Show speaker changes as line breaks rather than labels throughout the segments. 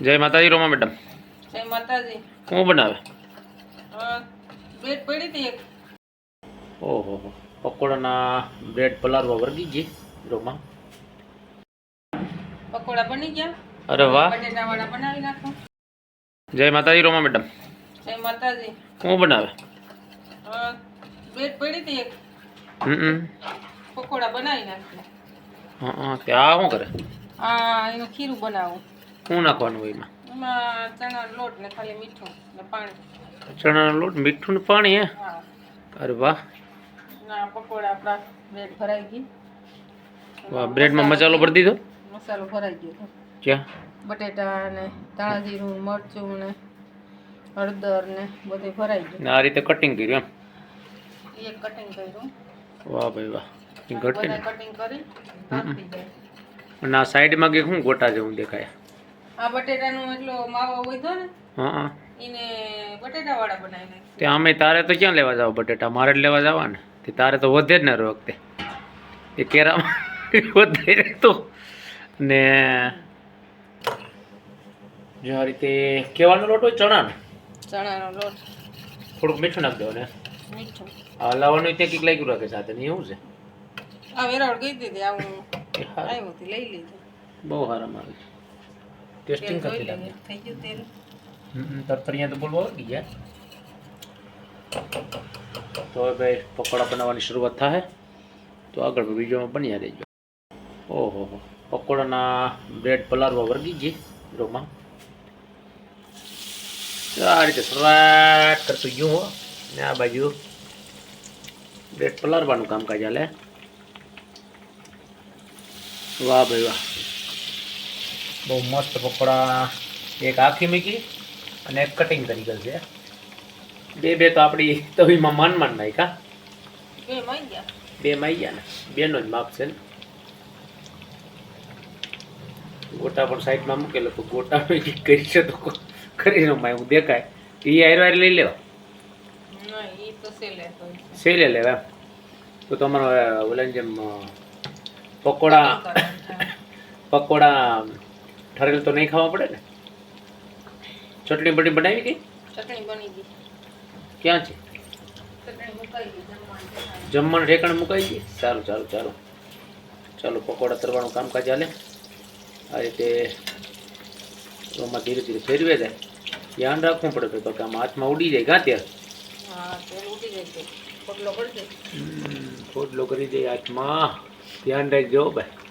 જય માતાજી રોમા મેડમ.
જય માતાજી.
શું બનાવે?
બ્રેડ પડી હતી એક.
ઓહો પકોડાના બ્રેડ પલારવા વર્ગી ગઈ રોમા.
પકોડા બની ગયા?
અરે વાહ.
બટેટા વાળા બનાવી નાખો.
જય માતાજી રોમા મેડમ.
જય માતાજી.
શું બનાવે?
બ્રેડ પડી હતી એક.
હમ
પકોડા બનાવી નાખો.
હા હા તે આ શું કરે?
આ એનું ખીરું બનાવું.
શું નાખવાનું હોય એમાં?
એમાં ચણાનો લોટ ને ખાલી મીઠું ને પાણી.
ચણાનો લોટ મીઠું ને પાણી હે? અરે વાહ.
ના પકોડા આપણા બ્રેડ ભરાઈ ગઈ.
વાહ બ્રેડમાં મસાલો ભરી દીધો?
મસાલો ભરાઈ ગયો.
ક્યાં?
બટેટા ને ધાણા જીરું મરચું ને હળદર ને બધું ભરાઈ ગયું.
ને આ રીતે કટિંગ કર્યું
એ એક કટિંગ કર્યું.
એમ વાહ ભાઈ વાહ. ઘટે
કટિંગ કરી
અને આ સાઈડમાં કે શું ગોટા જેવું દેખાય.
આ બટેટાનો એટલો માવો વધ્યો ને
હા
એને બટેટા વાળા બનાવી નાખ્યા
તે અમે તારે તો ક્યાં લેવા જાવ બટેટા? મારે જ લેવા જવા ને તે તારે તો વધે જ ને વખતે એ કેરામાં વધે રહેતો ને જો આ રીતે કેવાનો લોટ હોય ચણાનો?
ચણાનો લોટ.
થોડુંક મીઠું નાખ દેવાનું ને
મીઠું.
આ લાવવાનું ત્યાં કંઈક લાગ્યું રાખે સાથે ને એવું છે?
આ વેરાવળ ગઈ હતી આવું આવ્યું લઈ લીધું.
બહુ સારા આવે છે. ટેસ્ટિંગ કરતી લાગે
થઈ ગયું તેલ
હમ તરતરિયા તો બોલવા લાગી ગયા તો હવે ભાઈ પકોડા બનાવવાની શરૂઆત થાય તો આગળ વિડીયોમાં બન્યા રહેજો. ઓહો પકોડાના બ્રેડ પલારવા વર્ગી ગઈ રોમાં આ રીતે સરાટ કરતું ગયું હો. ને આ બાજુ બ્રેડ પલારવાનું કામકાજ હાલે. વાહ ભાઈ વાહ. બહુ મસ્ત પકોડા એક આખી મૂકી અને એક કટિંગ કરી ગયેલ છે બે બે તો આપણી તવીમાં માન માન નાખ્યા.
બે
માં ગયા? ને. બેનો જ માપ છે ને. ગોટા પણ સાઈડમાં મૂકેલો તો ગોટા કરી છે તો કરીને માય હું દેખાય. એ હારે લઈ લેવા.
સેલે
લેવા તો તમારો ઓલા જેમ પકોડા પકોડા ઠરેલ તો નહીં ખાવા પડે ને? ચટણી બટણી બનાવી ગઈ?
ચટણી બની ગઈ.
ક્યાં છે?
જમવાનું
ઠેકાણ. મુકાઈ ગઈ? સારું સારું ચાલો. ચાલો પકોડા તરવાનું કામકાજ ચાલે આ રીતે એમાં ધીરે ધીરે ફેરવે જાય. ધ્યાન રાખવું પડે તો આમાં હાથમાં ઉડી જાય કાં ત્યારે. ખોટલો કરી જાય હાથમાં. ધ્યાન રાખજો ભાઈ.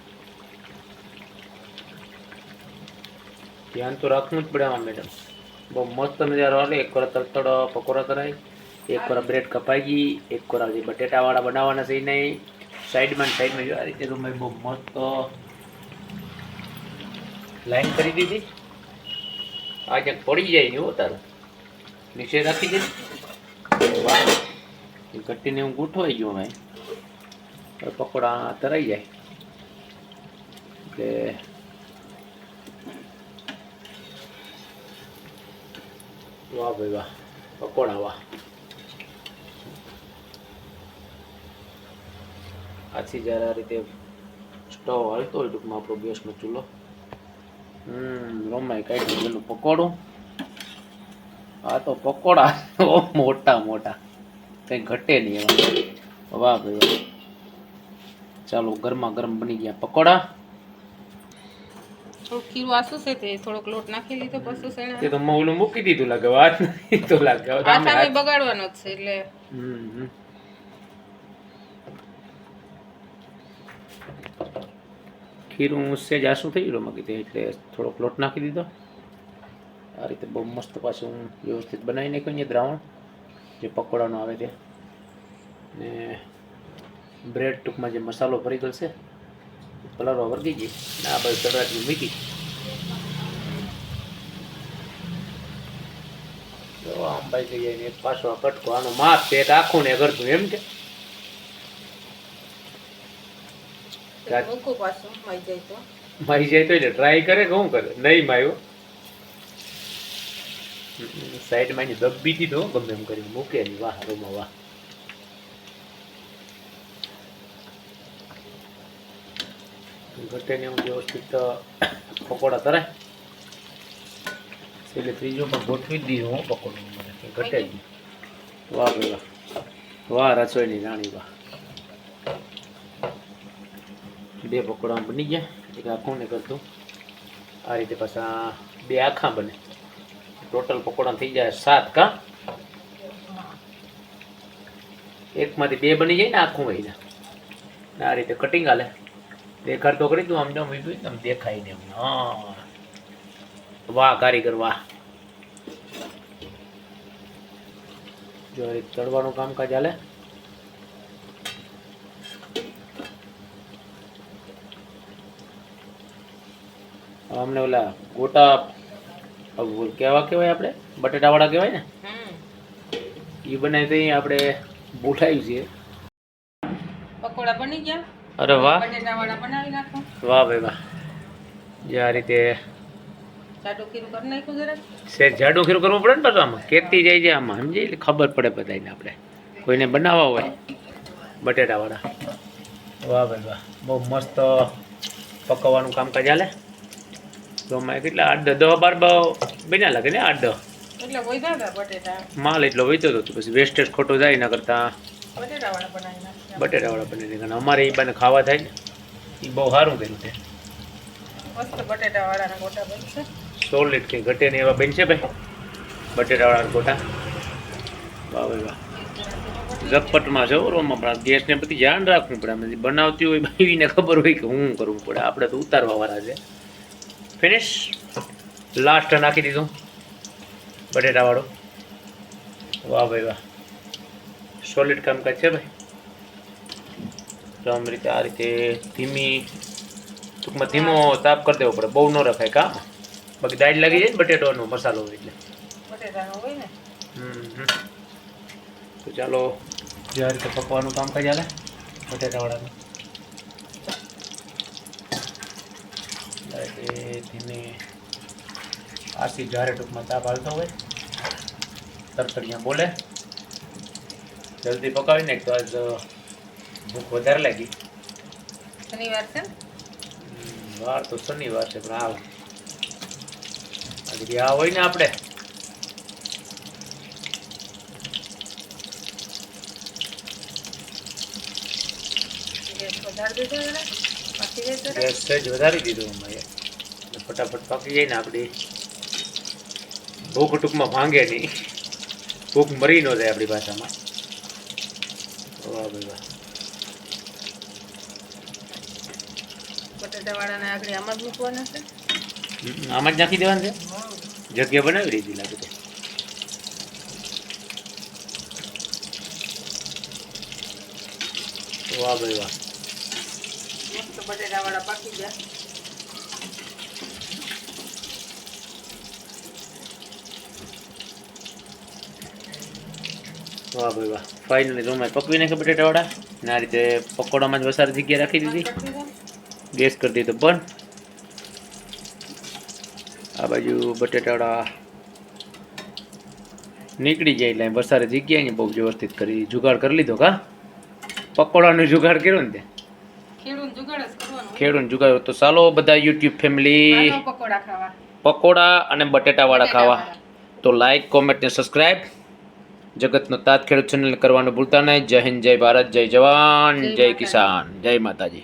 ધ્યાન તો રાખવું જ પડે આમાં મેડમ બહુ મસ્ત નજારો આવે. એક વાર તરતડ પકોડા કરાય, એક વાર બ્રેડ કપાઈ ગઈ, એક વાર જે બટેટાવાળા બનાવવાના છે નહીં સાઈડમાં સાઈડમાં આ રીતે તો મેં બહુ મસ્ત લાઈન કરી દીધી. આ ક્યાંક પડી જાય ને હો તારું. નીચે રાખી દે ઘટીને હું ગૂંઠવાઈ ગયો ભાઈ પકોડા તરાઈ જાય. એટલે વાહ ભાઈ વાહ, પકોડા વાહ. આથી જ્યારે આ રીતે સ્ટવ હાલતો હોય ટૂંકમાં આપણો ગેસનો ચૂલો. હમ, રોમાય કાઢી પેલું પકોડું. આ તો પકોડા મોટા મોટા. કંઈ ઘટે નહીં એમાં. વાહ ભાઈ વાહ. ચાલો ગરમા ગરમ બની ગયા પકોડા.
થોડુંક ખીરું આસુસે તે થોડોક લોટ નાખી લીધો પશુ
તે તો મેં ઓલું મૂકી દીધું લાગે વાત નહીં તો લાગે.
આથામે બગાડવાનો જ છે એટલે.
હમ. ખીરું સેજ આસું થઈ ગયું મગી એટલે થોડોક લોટ નાખી દીધો. આ રીતે બહુ મસ્ત પાછું વ્યવસ્થિત બનાવી નાખ્યું અહીંયા દ્રાવણ જે પકોડાનો આવે તે. ને બ્રેડ ટૂંકમાં જે મસાલો ભરી ગયો છે પલાળવા વર્ગી ગઈ. આ બસ તળાજી મૂકી અંબાઈ થઈ જાય એક પાછો કટકો આનો માપ પેટ આખું ને કરતું એમ કે? મારી જાય તો. એટલે ટ્રાય કરે કે શું કરે? નહીં માયો. સાઈડમાં એની દબ્બી થી તો ગમે એમ કરી મૂકે નહીં વાહ રૂમમાં વાહ. ઘટે ને હું વ્યવસ્થિત પકોડા તરાય એટલે ત્રીજો પણ ગોઠવી જ દીધો હું પકોડું મને ઘટે જ વાહ ભાઈ વાહ. વાહ રસોઈની રાણી વાહ. બે પકોડા બની ગયા. એક આખું ને કરતું? આ રીતે પાછા બે આખા બને. ટોટલ પકોડા થઈ જાય સાત કા? એકમાંથી બે બની જાય ને આખું હોય ને આ રીતે કટિંગ હાલે. દેખાડ તો કરી તું આમ જમ વીધું આમ દેખાય ને હા. વાહ કારીગર વાહ. જો એક ચડવાનું કામકાજ હાલે. અમને ઓલા ગોટા કેવા કહેવાય આપણે? બટેટાવાળા કહેવાય ને? એ બનાવી તો આપણે બોલાવ્યું છે
પકોડા બની ગયા?
અરે વાહ. વાહ ભાઈ વાહ. જે આ રીતે શેર જાડું ખીરું કરવું પડે ને બધું આમાં? કેતી જાય છે આમાં. સમજી? ખબર પડે બધાને આપણે. કોઈને બનાવવા હોય બટેટાવાળા. વાહ ભાઈ વાહ. બહુ મસ્ત પકવવાનું કામકાજ હાલે. તો મેં કેટલા આઠ દવા બાર બન્યા લાગે ને આઠ
બટેટા.
માલ એટલો વહીતો હતો પછી વેસ્ટેજ ખોટો જાય ના કરતા.
બટેટાવાળા બનાવી
બટેટાવાળા બની દે અને અમારે એ બાને ખાવા થાય ને એ બહુ સારું કર્યું છે.
મસ્ત બટેટા ગોટા બનશે.
સોલિડ કે ઘટે ને એવા બનશે ભાઈ. બટેટાવાળા ગોટા. વાહ ભાઈ વાહ. ઝપટમાં છે રોમાં પણ ગેસને બધી ધ્યાન રાખવું પડે. અમે બનાવતી હોય ભાઈને ખબર હોય કે શું કરવું પડે. આપણે તો ઉતારવા વાળા છે. ફિનિશ લાસ્ટ નાખી દીધું. બટેટાવાળો. વાહ ભાઈ વાહ. સોલિડ કામકાજ છે ભાઈ. તો આમ રીતે આ રીતે ધીમી ટૂંકમાં ધીમો તાપ કરી દેવો પડે. બહુ ન રખાય કા? બાકી દાળ લાગી જાય ને બટેટાનો મસાલો હોય એટલે. તો ચાલો જે આ રીતે પકવાનું કામ કરી ચાલે બટેટાવાળાનું. ધીમે આથી જ્યારે ટૂંકમાં તાપ હાલતો હોય. તરતડિયા બોલે. જલ્દી પકાવી નાખ તો આજ ભૂખ વધારે લાગી.
શનિવાર છે?
વાર તો શનિવાર છે પણ આ આજે આ હોય ને આપણે
ગેસ વધારી દીધું
અમારે. ફટાફટ પાકી જાય ને આપણી ભૂખ ટૂંકમાં ભાંગે નહીં. ભૂખ મરી ન જાય આપણી ભાષામાં. વાહ ભાઈ વાહ.
આગળ આમાં જ મૂકવાના છે.
આમાં જ નાખી દેવાનું છે? જગ્યા બનાવી દીધી લાગે તો. વાહ ભાઈ વાહ.
મસ્ત બટેટા વાળા પાકી ગયા.
વાહ ભાઈ વાહ. ફાઇનલી રૂમમાં પકવી નાખે બટેટાવાળા? ના રીતે પકોડામાં જ વસાર જગ્યા રાખી દીધા? ગેસ કરી દીધો બંધ. આ બાજુ બટેટાવાળા નીકળી જાય એટલે વસારે જગ્યાએ બહુ વ્યવસ્થિત કરી જુગાડ કરી લીધો કા? પકોડાનો જુગાડ કર્યો ને તે?
ખેડૂત જુગાડ
તો ચાલો બધા યુટ્યુબ ફેમિલી
પકોડા
અને બટેટાવાળા ખાવા. તો લાઈક કોમેન્ટ ને સબસ્ક્રાઈબ જગતનો તાત ખેડૂત ચેનલ કરવાનું ભૂલતા નહીં. જય હિન્દ જય ભારત જય જવાન
જય
કિસાન. જય માતાજી.